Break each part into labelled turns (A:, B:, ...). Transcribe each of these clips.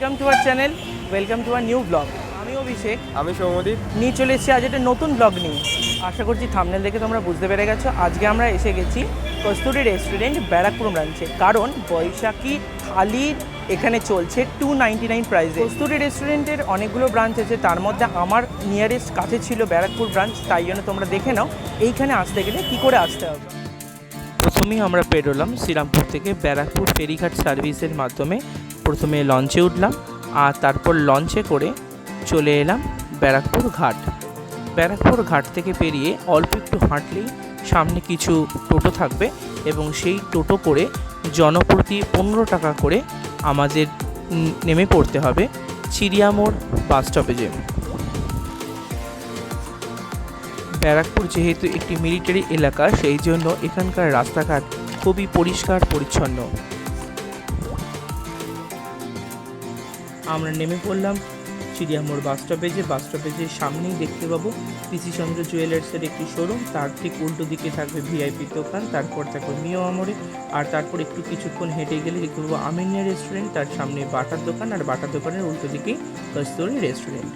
A: Welcome to our channel welcome to our new blog আমি অভিষেক।
B: আমি সৌমদীপ
A: নিয়ে চলে এসেছি আজ একটা নতুন ব্লগ নিয়ে। আশা করছি থামনেল দেখে তোমরা বুঝতে পেরে গেছো। আজকে আমরা এসে গেছি কস্তুরি রেস্টুরেন্ট ব্যারাকপুর ব্রাঞ্চে কারণ বৈশাখী থালির এখানে চলছে টু নাইনটি নাইন প্রাইসে কস্তুরি রেস্টুরেন্টের অনেকগুলো ব্রাঞ্চ আছে। তার মধ্যে আমার নিয়ারেস্ট কাছে ছিল ব্যারাকপুর ব্রাঞ্চ তাই জন্য তোমরা দেখে নাও। এইখানে আসতে গেলে কী করে আসতে হবে? প্রথমেই আমরা পেরোলাম শ্রীরামপুর থেকে ব্যারাকপুর ফেরিঘাট সার্ভিসের মাধ্যমে। প্রথমে লঞ্চে উঠলাম আর তারপর লঞ্চে করে চলে এলাম ব্যারাকপুর ঘাট। ব্যারাকপুর ঘাট থেকে পেরিয়ে অল্প একটু হাঁটলেই সামনে কিছু টোটো থাকবে এবং সেই টোটো করে জনপ্রতি পনেরো টাকা করে আমাদের নেমে পড়তে হবে চিড়িয়ামোড় বাস স্টপেজে। ব্যারাকপুর যেহেতু একটি মিলিটারি এলাকা, সেই জন্য এখানকার রাস্তাঘাট খুবই পরিষ্কার, পরিচ্ছন্ন। আমরা নেমে পড়লাম। চিড়িয়ামোড় বাস স্টপে যে বাস স্টপেজের সামনেই দেখতে পাবো পিসি চন্দ্র জুয়েলার্সের একটি শোরুম তার ঠিক উল্টো দিকে থাকবে ভিআইপি দোকান, তারপর থাকবে মিও আমরে। আর তারপর একটু কিছুক্ষণ হেঁটে গেলে দেখতে পাবো আমিনিয়া রেস্টুরেন্ট তার সামনে বাটার দোকান। আর বাটার দোকানের উল্টো দিকেই কস্তুরি রেস্টুরেন্ট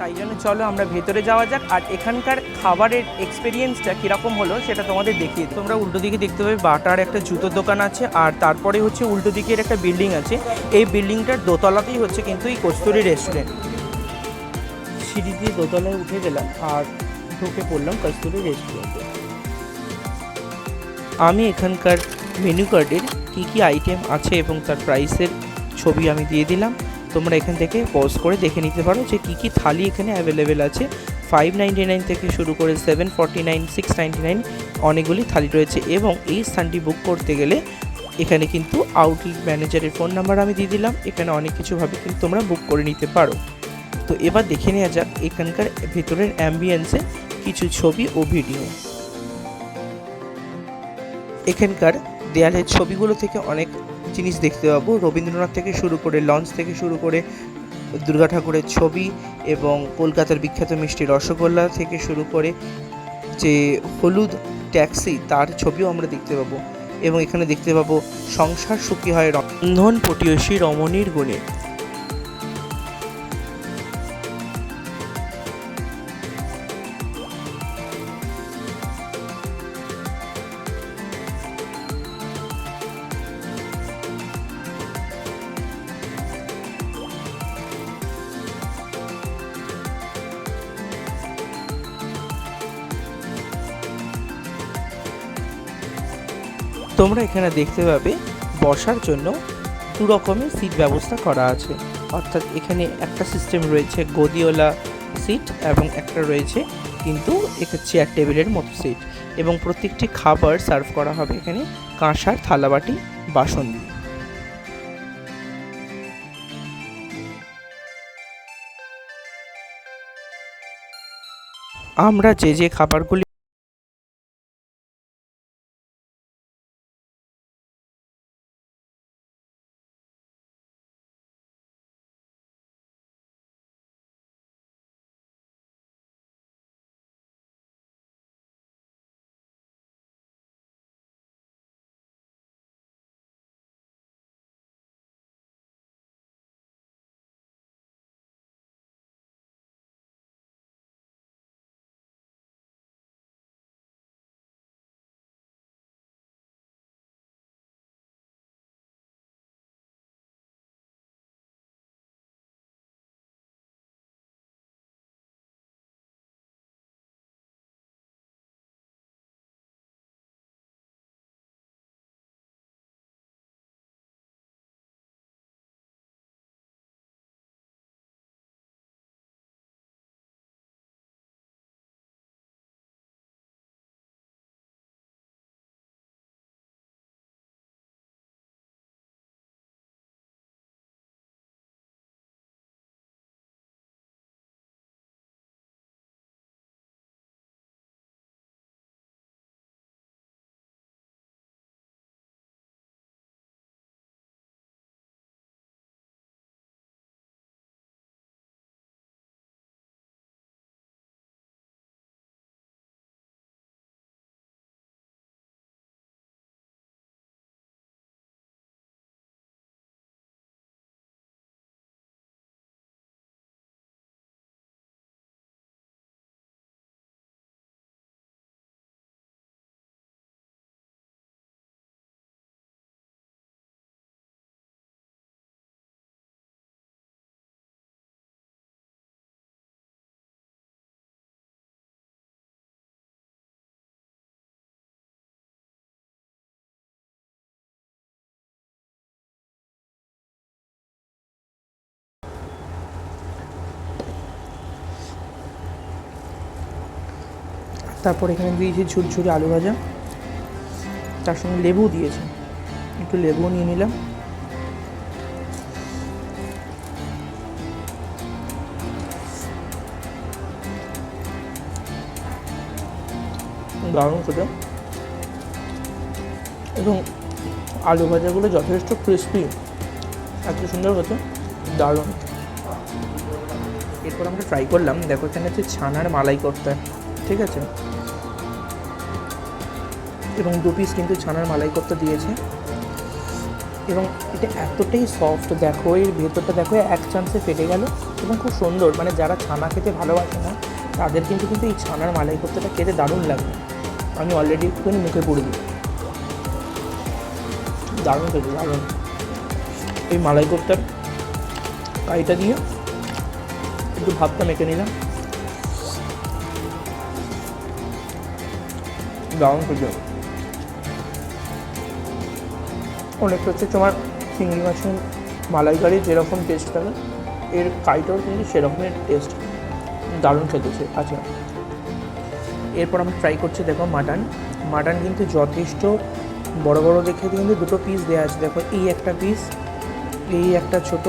A: তাই জন্য চলো আমরা ভেতরে যাওয়া যাক। আর এখানকার খাবারের এক্সপিরিয়েন্সটা কীরকম হলো সেটা তোমাদের দেখিয়ে তোমরা উল্টো দিকে দেখতে পাবে বাটার একটা জুতোর দোকান আছে, আর তারপরে হচ্ছে উল্টো দিকের একটা বিল্ডিং আছে। এই বিল্ডিংটার দোতলাতেই হচ্ছে কিন্তু এই কস্তুরি রেস্টুরেন্ট সিঁড়ি দিয়ে দোতলায় উঠে গেলাম আর ঢুকে পড়লাম কস্তুরি রেস্টুরেন্টে আমি এখানকার মেনু কার্ডের কী কী আইটেম আছে এবং তার প্রাইসের ছবি আমি দিয়ে দিলাম। তোমরা এখান থেকে পজ করে দেখে নিতে পারো যে কী কী থালি এখানে অ্যাভেলেবেল আছে। ফাইভ নাইন থেকে শুরু করে seven forty nine six ninety nine অনেকগুলি থালি রয়েছে এবং এই স্থানটি বুক করতে গেলে এখানে কিন্তু আউটলেট ম্যানেজারের ফোন নাম্বার আমি দিয়ে দিলাম। এখানে অনেক কিছুভাবে কিন্তু তোমরা বুক করে নিতে পারো। তো এবার দেখে নেওয়া যাক এখানকার ভেতরের অ্যাম্বিয়েন্সে কিছু ছবি ও ভিডিও এখানকার দেয়ালের ছবিগুলো থেকে অনেক জিনিস দেখতে পাবো। রবীন্দ্রনাথ থেকে শুরু করে লঞ্চ থেকে শুরু করে দুর্গা ঠাকুরের ছবি এবং কলকাতার বিখ্যাত মিষ্টি রসগোল্লা থেকে শুরু করে যে হলুদ ট্যাক্সি, তার ছবিও আমরা দেখতে পাবো। এবং এখানে দেখতে পাবো সংসার সুখী হয় রন্ধন পটিয়সী রমণীর গুণে। তোমরা এখানে দেখতে পাবে বসার জন্য দু রকমের সিট ব্যবস্থা করা আছে। অর্থাৎ এখানে একটা সিস্টেম রয়েছে গদিওয়ালা সিট এবং একটা রয়েছে কিন্তু একটা চেয়ার টেবিলের মতো সিট এবং প্রত্যেকটি খাবার সার্ভ করা হবে এখানে কাঁসার, থালাবাটি, বাসন দিয়ে। আমরা যে যে খাবারগুলি তারপর এখানে দিয়েছে ঝুরঝুরি আলু ভাজা। তার সঙ্গে লেবু দিয়েছে। একটু লেবুও নিয়ে নিলাম। দারুণ খেতে। এবং আলু ভাজাগুলো যথেষ্ট ক্রিস্পি এত সুন্দর হতো। দারুণ। এরপর আমরা ট্রাই করলাম। দেখো এখানে হচ্ছে ছানার মালাই করতে ঠিক আছে? এবং দু পিস কিন্তু ছানার মালাই করতে দিয়েছে। এবং এটা এতটাই সফট দেখো, এর ভেতরটা দেখো, এক চান্সে ফেটে গেল এবং খুব সুন্দর। মানে যারা ছানা খেতে ভালোবাসে না, তাদের কিন্তু কিন্তু এই ছানার মালাই করতেটা খেতে দারুণ লাগবে। আমি অলরেডি একটুখানি মুখে পড়ে দিই দারুণ খেতে, দারুণ। এই মালাই কোপ্তার কাইটা দিয়ে একটু ভাতটা মেখে নিলাম। দারুণ খেতে। অনেকটা হচ্ছে তোমার চিংড়ি মাছের মালাইকারি যেরকম টেস্ট থাকে এর কাইটাও কিন্তু সেরকমের টেস্ট দারুণ খেতেছে আচ্ছা। এরপর আমরা ট্রাই করছি দেখো মাটন মাটন কিন্তু যথেষ্ট বড় বড় দেখে কিন্তু দুটো পিস দেওয়া আছে। দেখো এই একটা পিস এই একটা ছোট।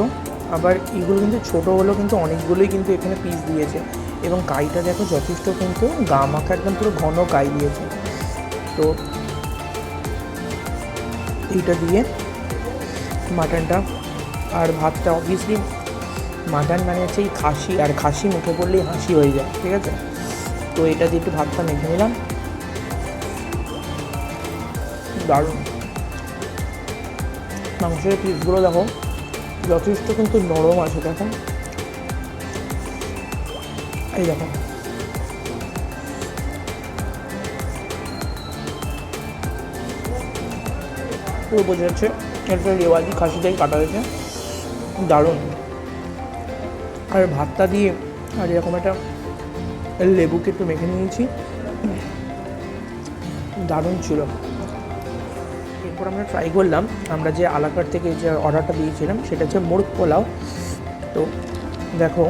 A: আবার এইগুলো কিন্তু ছোটো হলেও কিন্তু অনেকগুলোই কিন্তু এখানে পিস দিয়েছে। এবং গাইটা দেখো যথেষ্ট কিন্তু গা মাখা একদম পুরো ঘন গাই দিয়েছে। তো এইটা দিয়ে মাটনটা আর ভাতটা অবভিয়াসলি মাটন মানে হচ্ছে এই খাসি, আর খাসি মুখে পড়লেই হাসি হয়ে যায়, ঠিক আছে? তো এটা দিয়ে একটু ভাতটা মেখে নিলাম। দারুণ। মাংসের পিসগুলো দেখো, যথেষ্ট কিন্তু নরম আছে, দেখো। এই দেখো। পুরো বোঝা যাচ্ছে একটা রেওয়াজি খাসিটাই কাটা হয়েছে। দারুণ। আর ভাতটা দিয়ে আর এরকম একটা লেবুকে একটু মেখে নিয়েছি। দারুণ ছিল। এরপর আমরা ট্রাই করলাম, আমরা যে আলাকার থেকে যে অর্ডারটা দিয়েছিলাম, সেটা হচ্ছে মোরগ পোলাও। তো দেখো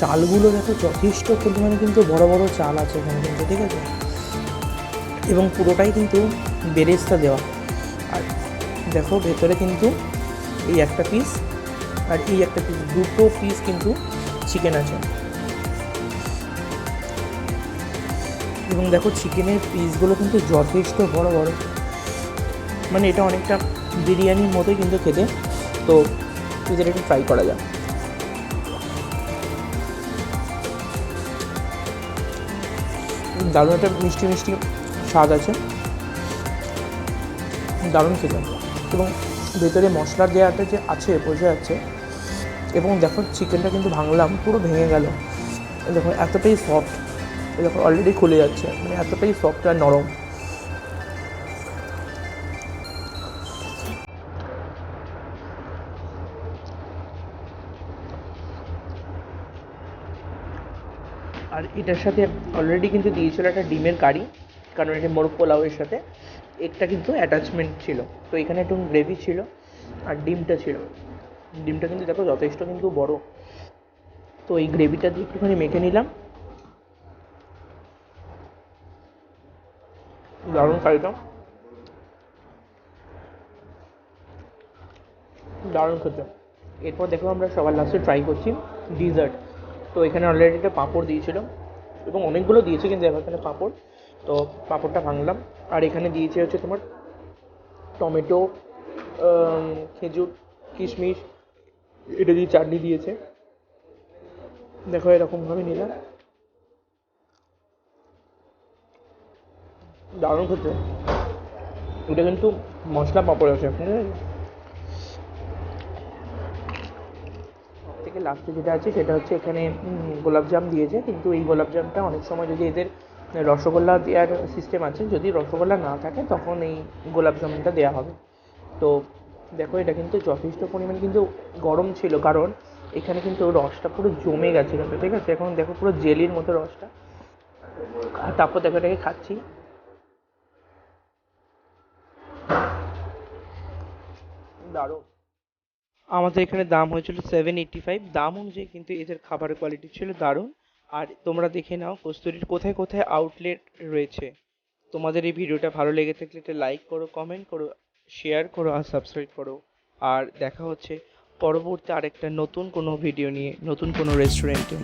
A: চালগুলো দেখো যথেষ্ট পরিমাণে কিন্তু বড় বড় চাল আছে এখানে কিন্তু, ঠিক আছে? এবং পুরোটাই কিন্তু বেরেস্তা দেওয়া। আর দেখো ভেতরে কিন্তু এই একটা পিস আর এই একটা পিস দুটো পিস কিন্তু চিকেন আছে। এবং দেখো চিকেনের পিসগুলো কিন্তু যথেষ্ট বড় বড়। মানে এটা অনেকটা বিরিয়ানির মতোই কিন্তু খেতে। তো, এদের একটু ট্রাই করা যাক। দারুণ একটা মিষ্টি মিষ্টি স্বাদ আছে। দারুণ খেতে এবং ভেতরে মশলার দেওয়াটা যে আছে, বোঝা যাচ্ছে। এবং দেখো চিকেনটা কিন্তু ভাঙলাম, পুরো ভেঙে গেল। দেখো এতটাই সফট দেখো অলরেডি খুলে যাচ্ছে। মানে এতটাই সফট আর নরম। এটার সাথে অলরেডি কিন্তু দিয়েছিল একটা ডিমের কারি, কারণ এটা মোরগ পোলাওয়ের সাথে। একটা কিন্তু অ্যাটাচমেন্ট ছিল। তো এখানে একটু গ্রেভি ছিল আর ডিমটা ছিল। ডিমটা কিন্তু দেখো যথেষ্ট কিন্তু বড়। তো এই গ্রেভিটা দিয়ে একটুখানি মেখে নিলাম। দারুণ কারিটা দারুণ খেতে। এরপর দেখো আমরা সবার লাস্টে ট্রাই করছি ডিজার্ট তো এখানে অলরেডি একটা পাঁপড় দিয়েছিল এবং অনেকগুলো দিয়েছে কিন্তু এখানে পাঁপড়। তো পাঁপড়টা ভাঙলাম। আর এখানে দিয়েছে হচ্ছে তোমার টমেটো খেজুর, কিশমিশ, এটা দিয়ে চাটনি দিয়েছে। দেখো এরকমভাবে নিলাম। দারুণ খেতে। এটা কিন্তু মশলা পাঁপড় আছে ঠিক আছে থেকে লাস্টে যেটা আছে সেটা হচ্ছে এখানে গোলাপজাম দিয়েছে। কিন্তু এই গোলাপজামটা অনেক সময় যদি এদের রসগোল্লা দেওয়ার সিস্টেম আছে, যদি রসগোল্লা না থাকে, তখন এই গোলাপজামুনটা দেওয়া হবে। তো দেখো, এটা কিন্তু যথেষ্ট পরিমাণ কিন্তু গরম ছিল, কারণ এখানে কিন্তু রসটা পুরো জমে গেছে কিন্তু ঠিক আছে? এখন দেখো পুরো জেলির মতো রসটা। তারপর দেখো এটাকে খাচ্ছি। দারুণ। আমাদের এখানে দাম হয়েছিল সেভেন এইট্টি ফাইভ দাম অনুযায়ী কিন্তু এদের খাবারের কোয়ালিটি ছিল দারুণ। আর তোমরা দেখে নাও, কস্তুরীর কোথায় কোথায় আউটলেট রয়েছে। তোমাদের এই ভিডিওটা ভালো লেগে থাকলে একটা লাইক করো কমেন্ট করো শেয়ার করো আর সাবস্ক্রাইব করো। আর দেখা হচ্ছে পরবর্তী আরেকটা নতুন কোনো ভিডিও নিয়ে, নতুন কোনো রেস্টুরেন্টে